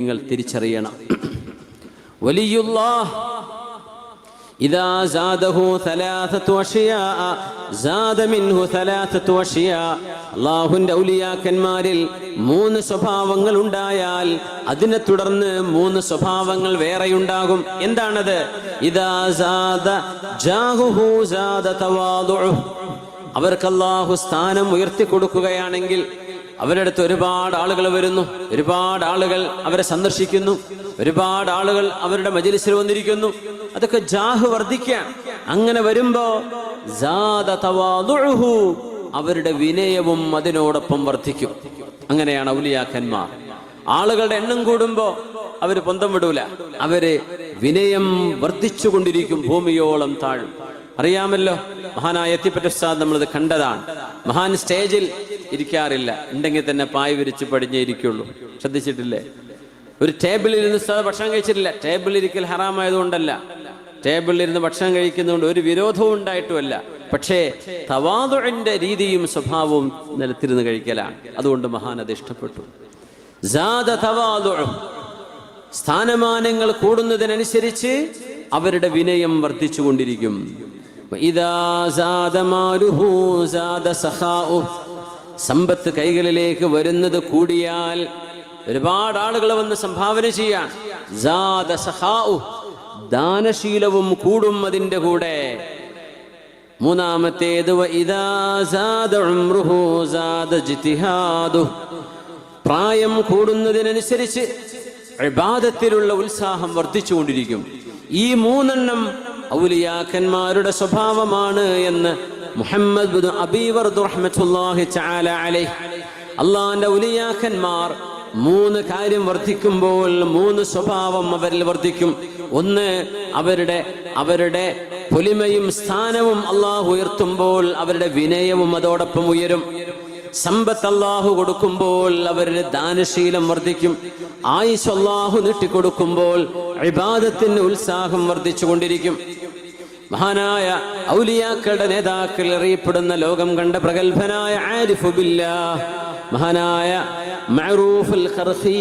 നിങ്ങൾ തിരിച്ചറിയണം. വലിയുല്ലാഹ് ഔലിയാക്കന്മാരിൽ മൂന്ന് സ്വഭാവങ്ങൾ ഉണ്ടായാൽ അതിനെ തുടർന്ന് മൂന്ന് സ്വഭാവങ്ങൾ വേറെയുണ്ടാകും. എന്താണത്? ഇതാ സാദ ജാഹുഹു അവർക്കല്ലാഹു സ്ഥാനം ഉയർത്തി കൊടുക്കുകയാണെങ്കിൽ അവരുടെ അടുത്ത് ഒരുപാട് ആളുകൾ വരുന്നു. ഒരുപാട് ആളുകൾ അവരെ സന്ദർശിക്കുന്നു. ഒരുപാട് ആളുകൾ അവരുടെ മജലിസിൽ വന്നിരിക്കുന്നു. അതൊക്കെ ജാഹ് വർദ്ധിക്കാൻ. അങ്ങനെ വരുമ്പോ അവരുടെ വിനയവും അതിനോടൊപ്പം വർദ്ധിക്കും. അങ്ങനെയാണ് ഔലിയാക്കന്മാർ. ആളുകളുടെ എണ്ണം കൂടുമ്പോ അവർ പൊന്തം വിടൂല. അവർ വിനയം വർദ്ധിച്ചുകൊണ്ടിരിക്കും ഭൂമിയോളം താഴും. അറിയാമല്ലോ? മഹാനായ എത്തിപ്പറ്റ ഉസ്താദ് നമ്മളിത് കണ്ടതാണ്. മഹാൻ സ്റ്റേജിൽ ഇരിക്കാറില്ല. ഉണ്ടെങ്കിൽ തന്നെ പായ് വിരിച്ച് പടിഞ്ഞേ ഇരിക്കുള്ളൂ. ശ്രദ്ധിച്ചിട്ടില്ലേ? ഒരു ടേബിളിൽ ഇരുന്ന് ഭക്ഷണം കഴിച്ചിട്ടില്ല. ടേബിളിൽ ഇരിക്കൽ ഹറാമായതുകൊണ്ടല്ല. ടേബിളിൽ ഇരുന്ന് ഭക്ഷണം കഴിക്കുന്നതുകൊണ്ട് ഒരു വിരോധവും ഉണ്ടായിട്ടുമല്ല. പക്ഷേ തവാതുഴിന്റെ രീതിയും സ്വഭാവവും നിലത്തിരുന്ന് കഴിക്കലാണ്. അതുകൊണ്ട് മഹാൻ അത് ഇഷ്ടപ്പെട്ടു. സ്ഥാനമാനങ്ങൾ കൂടുന്നതിനനുസരിച്ച് അവരുടെ വിനയം വർദ്ധിച്ചുകൊണ്ടിരിക്കും. ഇതാ സമ്പത്ത് കൈകളിലേക്ക് വരുന്നത് കൂടിയാൽ ഒരുപാട് ആളുകൾ വന്ന് സംഭാവന ചെയ്യാൻ. ദാനശീലവും കൂടും അതിന്റെ കൂടെ മൂന്നാമത്തേത്. പ്രായം കൂടുന്നതിനനുസരിച്ച് ഇബാദത്തിലുള്ള ഉത്സാഹം വർദ്ധിച്ചുകൊണ്ടിരിക്കും ഈ മൂന്നെണ്ണം ഔലിയാക്കന്മാരുടെ സ്വഭാവമാണ് എന്ന് മുഹമ്മദ് അബീവർ അള്ളാഹിന്റെ ഔലിയാക്കന്മാർ മൂന്ന് കാര്യം വർദ്ധിക്കുമ്പോൾ മൂന്ന് സ്വഭാവം അവരിൽ വർദ്ധിക്കും. ഒന്ന് അവരുടെ അവരുടെ പൊലിമയും സ്ഥാനവും അള്ളാഹു ഉയർത്തുമ്പോൾ അവരുടെ വിനയവും അതോടൊപ്പം ഉയരും. സമ്പത്ത് അള്ളാഹു കൊടുക്കുമ്പോൾ അവരുടെ ദാനശീലം വർദ്ധിക്കും. ആയുസ് അള്ളാഹു നീട്ടിക്കൊടുക്കുമ്പോൾ ഇബാദത്തിന് ഉത്സാഹം വർദ്ധിച്ചുകൊണ്ടിരിക്കും. മഹാനായ ഔലിയാക്കളുടെ നേതാക്കൾ അറിയപ്പെടുന്ന ലോകം കണ്ട പ്രഗത്ഭനായ ആരിഫു ബില്ലാഹ് മഹാനായ മഅറൂഫുൽ ഖർഖി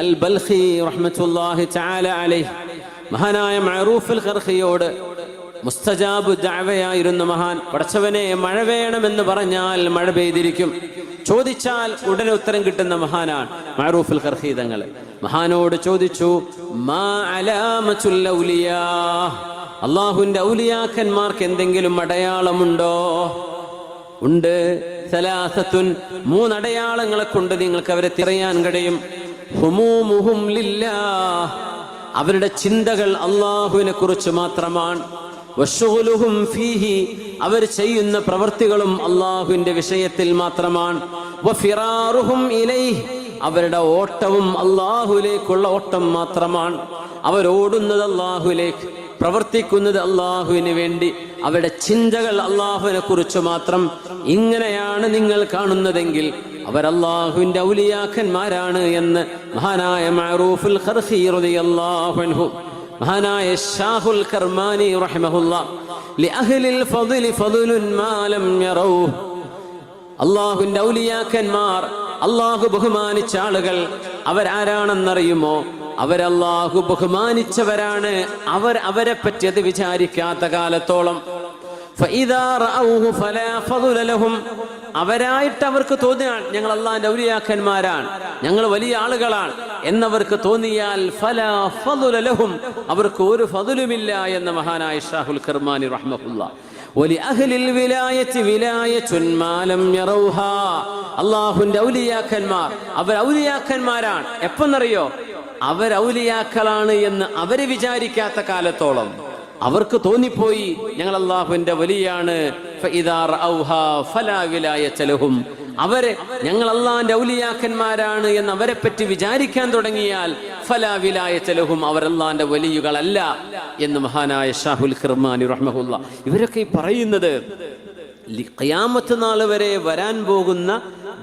അൽ ബൽഖി റഹ്മത്തുള്ളാഹി തആല അലൈഹി മഹാനായ മഅറൂഫുൽ ഖർഖിയോട് മുസ്തജാബ് ദഅവയായിരുന്ന മഹാൻ പടച്ചവനെ മഴ വേണമെന്ന് പറഞ്ഞാൽ മഴ പെയ്തിരിക്കും. ചോദിച്ചാൽ ഉടനെ ഉത്തരം കിട്ടുന്ന മഹാനാണ് മഅറൂഫുൽ ഖർഖി തങ്ങൾ മഹാനോട് ചോദിച്ചു മാ അലാമത്തുൽ ഔലിയാ? അള്ളാഹുവിന്റെ ഔലിയാക്കന്മാർക്ക് എന്തെങ്കിലും അടയാളമുണ്ടോ? ഉണ്ട്. സലാസത്തുൻ മൂന്നടയാളങ്ങളെ കൊണ്ട് നിങ്ങൾക്ക് അവരെ തിറയാൻ കഴിയും. അവരുടെ ചിന്തകൾ അള്ളാഹുവിനെ കുറിച്ച് മാത്രമാണ്. ഫീഹി. അവർ ചെയ്യുന്ന പ്രവൃത്തികളും അള്ളാഹുവിന്റെ വിഷയത്തിൽ മാത്രമാണ്. അവരുടെ ഓട്ടവും അള്ളാഹുലേക്കുള്ള ഓട്ടം മാത്രമാണ്. അവരോടുന്നത് അള്ളാഹുലേക്ക് പ്രവർത്തിക്കുന്നത് അള്ളാഹുവിന് വേണ്ടി. അവരുടെ ചിന്തകൾ അള്ളാഹുവിനെ കുറിച്ച് മാത്രം ഇങ്ങനെയാണ് നിങ്ങൾ കാണുന്നതെങ്കിൽ അവർ അള്ളാഹുവിന്റെ ഔലിയാക്കന്മാരാണ് എന്ന് മഹാനായ മാറൂഫുൽ അള്ളാഹു മഹാനായ ഷാഹുൽ കർമാനി റഹിമഹുല്ലാ അള്ളാഹുവിന്റെ ഔലിയാക്കന്മാർ അള്ളാഹു ബഹുമാനിച്ച ആളുകൾ അവരാരാണെന്നറിയുമോ? അവരല്ലാഹു ബഹുമാനിച്ചവരാണ്. അവർ അവരെ പറ്റിയത് വിചാരിക്കാത്ത കാലത്തോളം. അവരായിട്ട് അവർക്ക് തോന്നിയാൽ ഞങ്ങൾ അള്ളാന്റെ ഔലിയാക്കന്മാരാണ്. ഞങ്ങൾ വലിയ ആളുകളാണ്. എന്നവർക്ക് തോന്നിയാൽ ഫലഹും അവർക്ക് ഒരു ഫതുലുമില്ല എന്ന മഹാനായ ഷാഹുൽ ഖർമാനി റഹ്മുല്ല അള്ളാഹുന്റെ ഔലിയാക്കന്മാർ. അവർ ഔലിയാക്കന്മാരാണ്. എപ്പെന്നറിയോ? അവർ ഔലിയാക്കളാണ് എന്ന് അവർ വിചാരിക്കാത്ത കാലത്തോളം അവർക്ക് തോന്നിപ്പോയി ഞങ്ങൾ അള്ളാഹുവിന്റെ വലിയാണ്. അവരെ ഞങ്ങൾ അള്ളാഹിന്റെ ഔലിയാക്കന്മാരാണ് എന്ന് അവരെ പറ്റി വിചാരിക്കാൻ തുടങ്ങിയാൽ ഫലാവിലായ ചെലഹും അവരല്ലാന്റെ വലിയുകളല്ല. എന്ന് മഹാനായ ഷാഹുൽ ഖിർമാനി റഹ്മഹുല്ല ഇവരൊക്കെ ഈ പറയുന്നത് ഖിയാമത്ത് നാൾ വരെ വരാൻ പോകുന്ന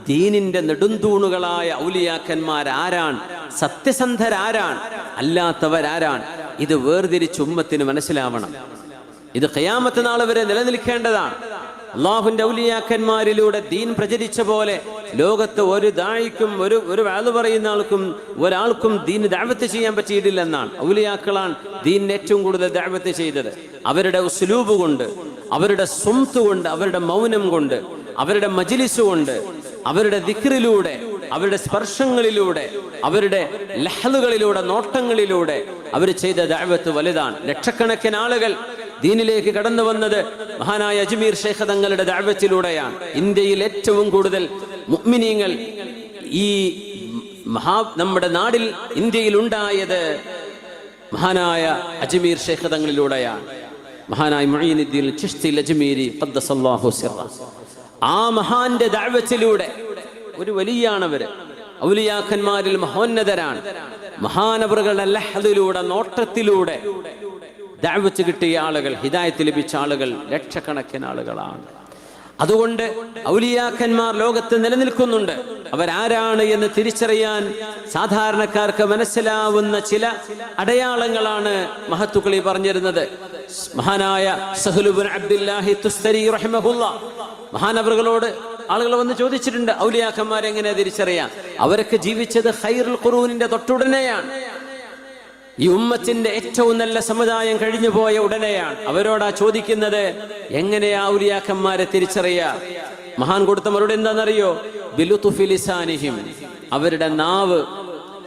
ദീനിന്റെ നെടുന്തൂണുകളായ ഔലിയാക്കന്മാരാരാണ്. സത്യസന്ധരാരാണ് അല്ലാത്തവരാരാണ്. ഇത് വേർതിരിച്ച് ഉമ്മത്തിന് മനസ്സിലാവണം. ഇത് ഖിയാമത്ത് നാൾ വരെ നിലനിൽക്കേണ്ടതാണ്. അള്ളാഹുന്റെ ഔലിയാക്കന്മാരിലൂടെ ദീൻ പ്രചരിച്ച പോലെ ലോകത്ത് ഒരു ദായിക്കും ഒരു ഒരു വാൽ പറയുന്ന ആൾക്കും ഒരാൾക്കും ദീൻ ദാവത്ത് ചെയ്യാൻ പറ്റിയിട്ടില്ലെന്നാണ്. ഔലിയാക്കളാണ് ദീനിന് ഏറ്റവും കൂടുതൽ ദാവത്ത് ചെയ്തത്. അവരുടെ ഉസ്ലൂബ് കൊണ്ട് അവരുടെ സ്വന്ത് കൊണ്ട് അവരുടെ മൗനം കൊണ്ട് അവരുടെ മജിലിസ് കൊണ്ട് അവരുടെ ദിക്റിലൂടെ അവരുടെ സ്പർശങ്ങളിലൂടെ അവരുടെ ലഹലുകളിലൂടെ നോട്ടങ്ങളിലൂടെ അവർ ചെയ്ത ദാവത്ത് വലുതാണ്. ലക്ഷക്കണക്കിന് ആളുകൾ ദീനിലേക്ക് കടന്നു വന്നത് മഹാനായ അജ്മീർ ഷേഖ് തങ്ങളുടെ ദഅവത്തിലൂടെയാണ്. ഇന്ത്യയിൽ ഏറ്റവും കൂടുതൽ മുഅ്മിനീങ്ങൾ ഈ മഹാ നമ്മുടെ നാടിൽ ഇന്ത്യയിൽ ഉണ്ടായത് മഹാനായ അജ്മീർ ഷേഖ് തങ്ങളിലൂടെയാണ്. മഹാനായ മുഈനുദ്ദീൻ ചിഷ്തി അജ്മീരി ആ മഹാന്റെ ദഅവത്തിലൂടെ ഒരു വലിയാണവര്. ഔലിയാക്കന്മാരിൽ മഹോന്നതരാണ്. മഹാനവറുകളുടെ ലഹദിലൂടെ നോട്ടത്തിലൂടെ ദഅവത്ത് കിട്ടിയ ആളുകൾ ഹിദായത്ത് ലഭിച്ച ആളുകൾ ലക്ഷക്കണക്കിന് ആളുകളാണ്. അതുകൊണ്ട് ഔലിയാക്കന്മാർ ലോകത്ത് നിലനിൽക്കുന്നുണ്ട്. അവരാരാണ് എന്ന് തിരിച്ചറിയാൻ സാധാരണക്കാർക്ക് മനസ്സിലാവുന്ന ചില അടയാളങ്ങളാണ് മഹത്തുക്കളി പറഞ്ഞിരുന്നത്. മഹാനായ സഹുലുബുൻ അബ്ദുല്ലാഹി തുസ്തരി റഹ്മഹുല്ല. മഹാനവറുകളോട് ആളുകൾ വന്ന് ചോദിച്ചിട്ടുണ്ട് ഔലിയാക്കന്മാരെ എങ്ങനെ തിരിച്ചറിയാം അവരൊക്കെ ജീവിച്ചത് ഹൈറുൽ ഖുറൂനിന്റെ തൊട്ടുടനെയാണ്. ഈ ഉമ്മത്തിന്റെ ഏറ്റവും നല്ല സമുദായം കഴിഞ്ഞു പോയ ഉടനെയാണ്. അവരോടാ ചോദിക്കുന്നത് എങ്ങനെയാ ഔലിയാക്കന്മാരെ തിരിച്ചറിയാ? മഹാൻ കൊടുത്ത മറുപടി എന്താണെന്നറിയോ? ബിലുത്തുഫിലിസാനിഹിം അവരുടെ നാവ്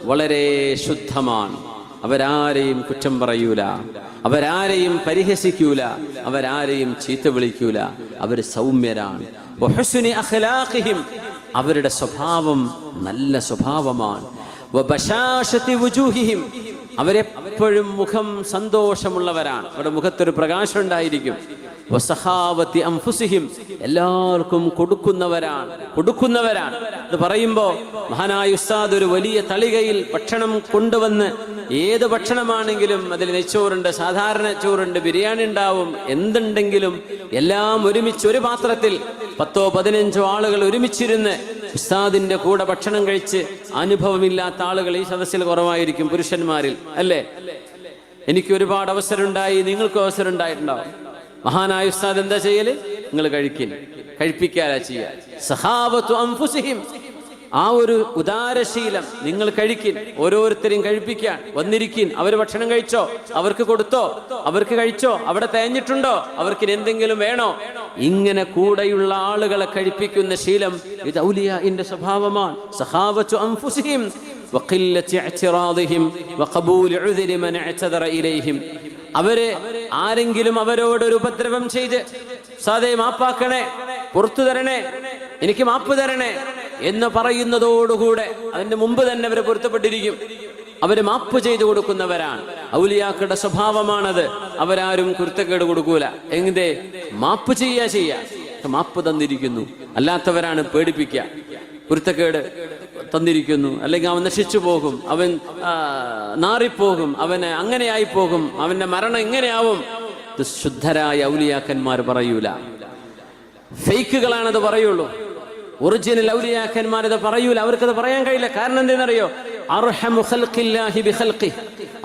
വളരെ ശുദ്ധമാണ്. അവരാരെയും കുറ്റം പറയൂല. അവരാരെയും പരിഹസിക്കൂല. അവരാരെയും ചീത്ത വിളിക്കൂല. അവർ സൗമ്യരാണ്. അവരുടെ സ്വഭാവം നല്ല സ്വഭാവമാണ്. അവരെപ്പോഴും മുഖം സന്തോഷമുള്ളവരാണ്. അവരുടെ മുഖത്തൊരു പ്രകാശം ഉണ്ടായിരിക്കും. അംഫുസിഹിം. എല്ലാവർക്കും കൊടുക്കുന്നവരാണ്. കൊടുക്കുന്നവരാണ്. അത് പറയുമ്പോൾ മഹാനായ ഉസ്താദ് ഒരു വലിയ തളികയിൽ ഭക്ഷണം കൊണ്ടുവന്ന് ഏത് ഭക്ഷണമാണെങ്കിലും അതിൽ നെച്ചോറുണ്ട് സാധാരണ ചോറുണ്ട് ബിരിയാണി ഉണ്ടാവും. എന്തുണ്ടെങ്കിലും എല്ലാം ഒരുമിച്ച് ഒരു പാത്രത്തിൽ പത്തോ പതിനഞ്ചോ ആളുകൾ ഒരുമിച്ചിരുന്ന് ഉസ്താദിന്റെ കൂടെ ഭക്ഷണം കഴിച്ച് അനുഭവമില്ലാത്ത ആളുകൾ ഈ സദസ്സിൽ കുറവായിരിക്കും പുരുഷന്മാരിൽ അല്ലേ? എനിക്ക് ഒരുപാട് അവസരമുണ്ടായി നിങ്ങൾക്കും അവസരം ഉണ്ടായിട്ടുണ്ടാവും മഹാനായ ഉസ്താദ് എന്താ ചെയ്യൽ? നിങ്ങൾ കഴിക്കില്ല കഴിപ്പിക്കാലാ ചെയ്യുക സഹാബത്തു ആ ഒരു ഉദാരശീലം നിങ്ങൾ കഴിക്കിൻ ഓരോരുത്തരെയും കഴിപ്പിക്കാൻ വന്നിരിക്കിൻ. അവർ ഭക്ഷണം കഴിച്ചോ? അവർക്ക് കൊടുത്തോ? അവർക്ക് കഴിച്ചോ? അവിടെ തേഞ്ഞിട്ടുണ്ടോ? അവർക്ക് എന്തെങ്കിലും വേണോ? ഇങ്ങനെ കൂടെയുള്ള ആളുകളെ കഴിപ്പിക്കുന്ന ശീലം ഇത് ഔലിയ ഇന്റെ സ്വഭാവമാണ് അവരെ ആരെങ്കിലും അവരോടൊരു ഉപദ്രവം ചെയ്ത് സാധേ മാപ്പാക്കണേ പുറത്തു തരണേ എനിക്ക് മാപ്പ് തരണേ എന്ന് പറയുന്നതോടുകൂടെ അതിന്റെ മുമ്പ് തന്നെ അവരെ പൊരുത്തപ്പെട്ടിരിക്കും. അവർ മാപ്പ് ചെയ്തു കൊടുക്കുന്നവരാണ്. ഔലിയാക്കളുടെ സ്വഭാവമാണത്. അവരാരും കുരുത്തക്കേട് കൊടുക്കൂല. എങ്ങനെ? മാപ്പ് ചെയ്യാ ചെയ്യാ. മാപ്പ് തന്നിരിക്കുന്നു. അല്ലാത്തവരാണ് പേടിപ്പിക്കുക. കുരുത്തക്കേട് തന്നിരിക്കുന്നു. അല്ലെങ്കിൽ അവൻ നശിച്ചു പോകും. അവൻ നാറിപ്പോകും. അവന് അങ്ങനെയായി പോകും അവന്റെ മരണം എങ്ങനെയാവും ശുദ്ധരായ ഔലിയാക്കന്മാർ പറയൂല. ഫേക്കുകളാണത് പറയുള്ളൂ. ഒറിജിനൽ ഔലിയാക്കന്മാർ ഇത് പറയൂല അവർക്കത് പറയാൻ കഴിയില്ല. കാരണം എന്തെന്നറിയോ.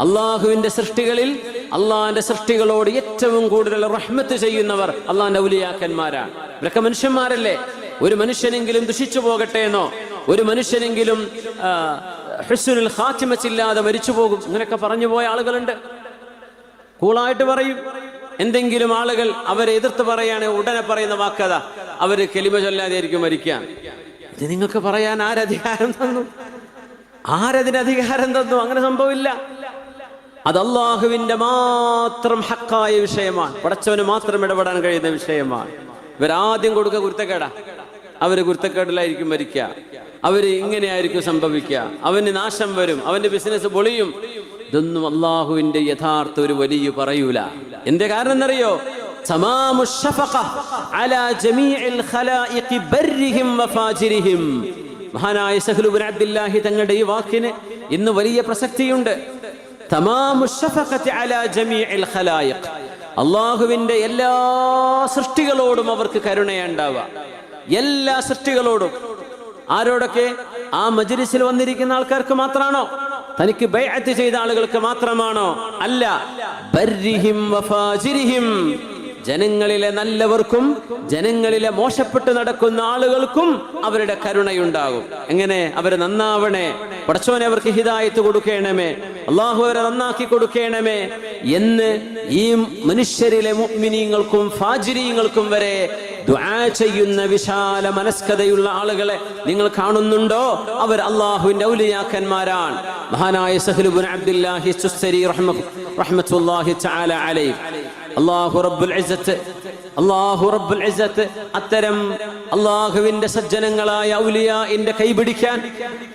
അള്ളാഹുവിന്റെ സൃഷ്ടികളിൽ അള്ളാഹിന്റെ സൃഷ്ടികളോട് ഏറ്റവും കൂടുതൽ റഹ്മത്ത് ചെയ്യുന്നവർ അള്ളാഹിന്റെ ഔലിയാക്കന്മാരാണ് ഇവരൊക്കെ മനുഷ്യന്മാരല്ലേ? ഒരു മനുഷ്യനെങ്കിലും ദുഷിച്ചു പോകട്ടെ എന്നോ? ഒരു മനുഷ്യനെങ്കിലും ആ, ഹാറ്റിമച്ചില്ലാതെ മരിച്ചു പോകും. ഇങ്ങനെയൊക്കെ പറഞ്ഞു പോയ ആളുകളുണ്ട്. കൂളായിട്ട് പറയും. എന്തെങ്കിലും ആളുകൾ അവരെ എതിർത്ത് പറയുകയാണെങ്കിൽ ഉടനെ പറയുന്ന വാക്കത അവർ കെലിമ ചൊല്ലാതെയായിരിക്കും മരിക്കാൻ ഇത് നിങ്ങൾക്ക് പറയാൻ ആരധികാരം തന്നു. ആരതിന് അധികാരം തന്നു? അങ്ങനെ സംഭവമില്ല. അത് അള്ളാഹുവിന്റെ മാത്രം ഹക്കായ വിഷയമാണ്. പടച്ചവന് മാത്രം ഇടപെടാൻ കഴിയുന്ന വിഷയമാണ്. ഇവരാദ്യം കൊടുക്കുക കുരുത്തക്കേടാ. അവർ കുരുത്തക്കേടിലായിരിക്കും മരിക്കുക. അവർ ഇങ്ങനെയായിരിക്കും സംഭവിക്കുക. അവന് നാശം വരും. അവന്റെ ബിസിനസ് പൊളിയും. ഇതൊന്നും അള്ളാഹുവിന്റെ യഥാർത്ഥ ഒരു വലിയ പറയൂല. എന്റെ കാരണം എന്നറിയോ തമാമു الشفقة അലാ جميع ഖലായിഖി ബർരിഹിം വഫാജിരിഹിം മഹാനായ സഹ്ലുബിൻ അബ്ദുല്ലാഹി തങ്ങളുടെ ഈ വാക്കിന് ഇന്ന് വലിയ പ്രസക്തിയുണ്ട്. അള്ളാഹുവിന്റെ എല്ലാ സൃഷ്ടികളോടും അവർക്ക് കരുണയുണ്ടാവുക. എല്ലാ സൃഷ്ടികളോടും. ആരോടൊക്കെ? ആ മജ്ലിസിൽ വന്നിരിക്കുന്ന ആൾക്കാർക്ക് മാത്രമാണോ? തനിക്ക് ബൈഅത്ത് ചെയ്ത ആളുകൾക്ക് മാത്രമാണോ? അല്ല. ബർരിഹിം വഫാജിരിഹിം ജനങ്ങളിലെ നല്ലവർക്കും ജനങ്ങളിലെ മോശപ്പെട്ട് നടക്കുന്ന ആളുകൾക്കും അവരുടെ കരുണയുണ്ടാകും. എങ്ങനെ? അവരെ നന്നാവണേ. പടച്ചോനെ അവർക്ക് ഹിതായത്ത് കൊടുക്കണമേ. അള്ളാഹു അവരെ നന്നാക്കി കൊടുക്കണമേ. എന്ന് ഈ മനുഷ്യരിലെ മുഗ്മിനീങ്ങൾക്കും ഫാജിരീങ്ങൾക്കും വരെ ചെയ്യുന്ന വിശാല മനസ്കതയുള്ള ആളുകളെ നിങ്ങൾ കാണുന്നുണ്ടോ? അവർ അള്ളാഹുവിന്റെ ഔലിയാക്കന്മാരാണ്. മഹാനായ സഹലുബുൻ അബ്ദുല്ലാഹി സുസ്തരി റഹ്മ- റഹ്മത്തുള്ളാഹി തആല അലൈഹി. അള്ളാഹു റബ്ബുൽ അള്ളാഹു റബ്ബുൽ അത്തരം അള്ളാഹുവിന്റെ സജ്ജനങ്ങളായ ഔലിയാഇന്റെ കൈപിടിക്കാൻ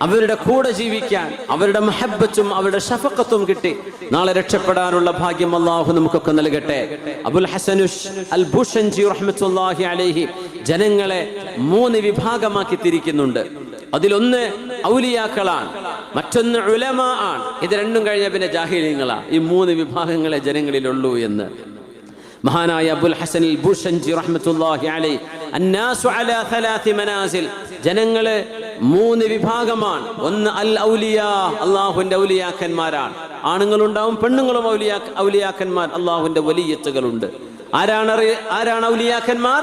അവരുടെ കൂടെ ജീവിക്കാൻ അവരുടെ മഹബത്തും അവരുടെ ഷഫക്കത്തും കിട്ടി. നാളെ രക്ഷപ്പെടാനുള്ള ഭാഗ്യം അള്ളാഹു നമുക്കൊക്കെ നൽകട്ടെ. അബുൽ ഹസനുഷ് അൽ ഭൂഷൻജി റഹ്മത്തുള്ളാഹി അലൈഹി ജനങ്ങളെ മൂന്ന് വിഭാഗമാക്കി തിരിക്കുന്നുണ്ട്. അതിലൊന്ന് ഔലിയാക്കളാണ് മറ്റൊന്ന് ഉലമ ആണ്. ഇത് രണ്ടും കഴിഞ്ഞ പിന്നെ ജാഹിലിങ്ങളാ. ഈ മൂന്ന് വിഭാഗങ്ങളെ ജനങ്ങളിലുള്ളൂ എന്ന്. മഹാനായ അബുൽ ഹസനിൽ ഭൂഷൻജി റഹ്മത്തുല്ലാഹി അലൈഹി അന്നാസു അലാ സലാത്തി മനാസിൽ ജനങ്ങൾ മൂന്ന് വിഭാഗമാണ്. ഒന്ന് അൽ ഔലിയ അള്ളാഹുവിന്റെ ഔലിയാക്കന്മാരാണ്. ആണുങ്ങളുണ്ടാവും പെണ്ണുങ്ങളും ഔലിയാ ഔലിയാക്കന്മാർ. അള്ളാഹുവിന്റെ വലിയത്തുകളുണ്ട്. ആരാണ് ആരാണ് ഔലിയാക്കന്മാർ?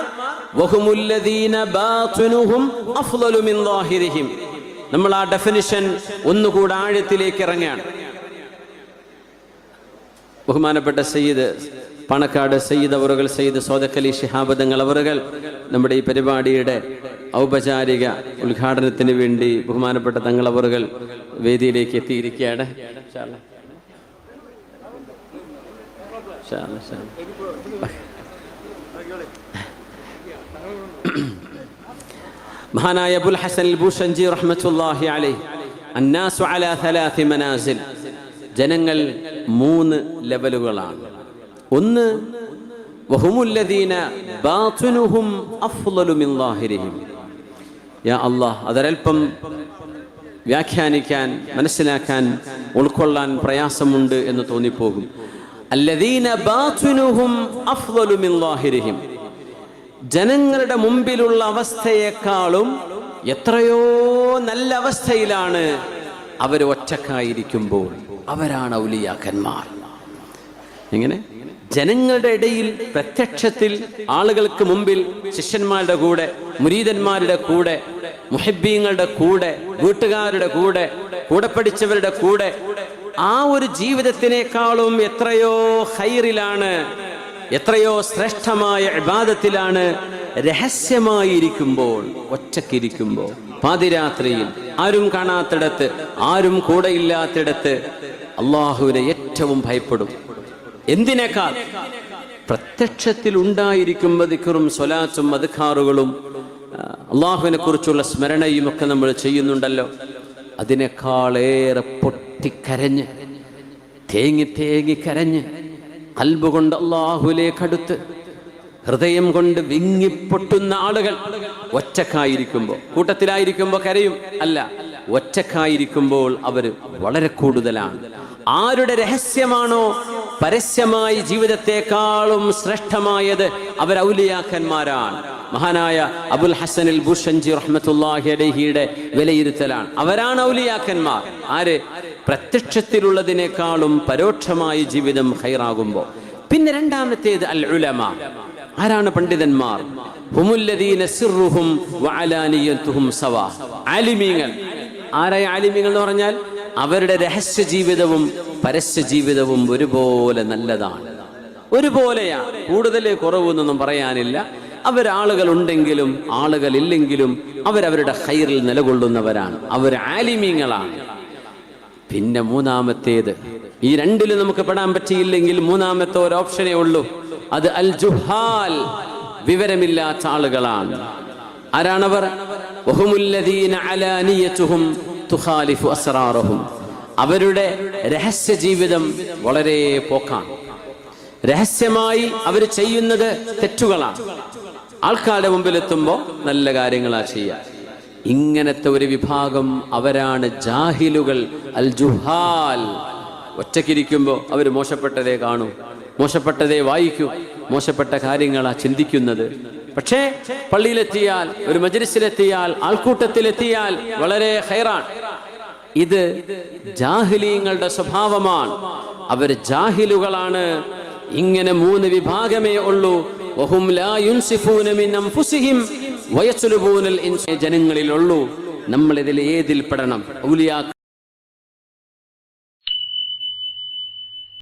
നമ്മൾ ആ ഡെഫിനിഷൻ ഒന്നുകൂടെ ആഴത്തിലേക്ക് ഇറങ്ങുകയാണ്. ബഹുമാനപ്പെട്ട സയ്യിദ് പണക്കാട് സയ്യിദ് അവറുകൾ സയ്യിദ് സോദക്കലി ഷിഹാബദങ്ങൾ അവറുകൾ നമ്മുടെ ഈ പരിപാടിയുടെ ഔപചാരിക ഉദ്ഘാടനത്തിന് വേണ്ടി ബഹുമാനപ്പെട്ട തങ്ങൾ അവറുകൾ വേദിയിലേക്ക് എത്തിയിരിക്കുകയാണ്. മഹാനായ അബുൽ ഹസൻ ഭൂഷൻജി റഹ്മത്തുല്ലാഹി അലൈഹി. അന്നാസു അലാ മനാസിൽ. ജനങ്ങൾ മൂന്ന് ലെവലുകളാണ്. ഒന്ന് അല്ലാഹ് അതൊരൽപ്പം വ്യാഖ്യാനിക്കാൻ മനസ്സിലാക്കാൻ ഉൾക്കൊള്ളാൻ പ്രയാസമുണ്ട് എന്ന് തോന്നിപ്പോകും. ജനങ്ങളുടെ മുമ്പിലുള്ള അവസ്ഥയെക്കാളും എത്രയോ നല്ല അവസ്ഥയിലാണ് അവർ ഒറ്റക്കായിരിക്കുമ്പോൾ. അവരാണ് ഔലിയാക്കന്മാർ. എങ്ങനെ ജനങ്ങളുടെ ഇടയിൽ പ്രത്യക്ഷത്തിൽ ആളുകൾക്ക് മുമ്പിൽ ശിഷ്യന്മാരുടെ കൂടെ മുരീതന്മാരുടെ കൂടെ മുഹബ്ബീങ്ങളുടെ കൂടെ വീട്ടുകാരുടെ കൂടെ കൂടെ പഠിച്ചവരുടെ കൂടെ ആ ഒരു ജീവിതത്തിനേക്കാളും എത്രയോ ഹൈറിലാണ് എത്രയോ ശ്രേഷ്ഠമായ ഇബാദത്തിലാണ് രഹസ്യമായിരിക്കുമ്പോൾ ഒറ്റക്കിരിക്കുമ്പോൾ. പാതിരാത്രിയിൽ ആരും കാണാത്തിടത്ത് ആരും കൂടെയില്ലാത്തിടത്ത് അള്ളാഹുവിനെ ഏറ്റവും ഭയപ്പെടും. എന്തിനേക്കാൾ? പ്രത്യക്ഷത്തിൽ ഉണ്ടായിരിക്കുമ്പോൾ ദിക്കറും സ്വലാത്തും അധികാറുകളും അള്ളാഹുവിനെ കുറിച്ചുള്ള സ്മരണയും ഒക്കെ നമ്മൾ ചെയ്യുന്നുണ്ടല്ലോ. അതിനേക്കാളേറെ പൊട്ടിക്കരഞ്ഞ് തേങ്ങി തേങ്ങി കരഞ്ഞ് കൽബ് കൊണ്ട് അള്ളാഹുലേക്കടുത്ത് ഹൃദയം കൊണ്ട് വിങ്ങിപ്പൊട്ടുന്ന ആളുകൾ ഒറ്റക്കായിരിക്കുമ്പോൾ കൂട്ടത്തിലായിരിക്കുമ്പോൾ കരയും. അല്ല ഒറ്റക്കായിരിക്കുമ്പോൾ അവർ വളരെ കൂടുതലാണ്. ആരുടെ രഹസ്യമാണോ പരസ്യമായി ജീവിതത്തെക്കാളും ശ്രേഷ്ഠമായത് അവർ ഔലിയാക്കന്മാരാണ്. മഹാനായ അബുൽ ഹസനിൽ ബുഷൻജി റഹ്മത്തുല്ലാഹി അലഹിയുടെ വിലയിരുത്തലാണ്. അവരാണ് ഔലിയാക്കന്മാർ. ആര്? പ്രത്യക്ഷത്തിലുള്ളതിനേക്കാളും പരോക്ഷമായി ജീവിതം ഹൈറാകുമ്പോൾ. പിന്നെ രണ്ടാമത്തേത് അൽ ഉലമ. ആരാണ് പണ്ഡിതന്മാർ? ആലിമീങ്ങൾ. ആരായ ആലിമീങ്ങൾ എന്ന് പറഞ്ഞാൽ അവരുടെ രഹസ്യ ജീവിതവും പരസ്യ ജീവിതവും ഒരുപോലെ നല്ലതാണ്. ഒരുപോലെയാണ് കൂടുതൽ കുറവെന്നൊന്നും പറയാനില്ല. ആളുകൾ ഇല്ലെങ്കിലും അവരവരുടെ ഹൈറിൽ നിലകൊള്ളുന്നവരാണ്. അവർ ആലിമീങ്ങളാണ്. പിന്നെ മൂന്നാമത്തേത് ഈ രണ്ടിലും നമുക്ക് പെടാൻ പറ്റിയില്ലെങ്കിൽ മൂന്നാമത്തെ ഒരു ഓപ്ഷനേ ഉള്ളൂ. അത് അൽ ജുഹാൽ വിവരമില്ലാത്ത ആളുകളാണ്. ആരാണവർ? ബഹുമുല്ലദീന അലാനിയത്തുഹും തുഖാലിഫു അസ്റാറഹും അവരുടെ രഹസ്യ ജീവിതം വളരെ പോക്കാണ്. രഹസ്യമായി അവർ ചെയ്യുന്നത് തെറ്റുകളാണ്. ആൾക്കാരുടെ മുമ്പിൽ എത്തുമ്പോൾ നല്ല കാര്യങ്ങളാ ചെയ്യുക ഇങ്ങനത്തെ ഒരു വിഭാഗം അവരാണ് ജാഹിലുകൾ അൽ ജുഹാൽ ഒറ്റക്കിരിക്കുമ്പോൾ അവർ മോശപ്പെട്ടതേ കാണൂ മോശപ്പെട്ടതേ വായിക്കൂ മോശപ്പെട്ട കാര്യങ്ങളാ ചിന്തിക്കുന്നത്. പക്ഷേ പള്ളിയിലെത്തിയാൽ ഒരു മജലിസിലെത്തിയാൽ ആൾക്കൂട്ടത്തിലെത്തിയാൽ വളരെ ഹൈറാൻ ഇത് ജാഹിലീങ്ങളുടെ സ്വഭാവമാണ്. അവർ ജാഹിലുകളാണ്. ഇങ്ങനെ മൂന്ന് വിഭാഗമേ ഉള്ളൂ. ജനങ്ങളിലുള്ളൂ നമ്മൾ ഇതിൽ ഏതിൽ പെടണം ഔലിയാക്കൾ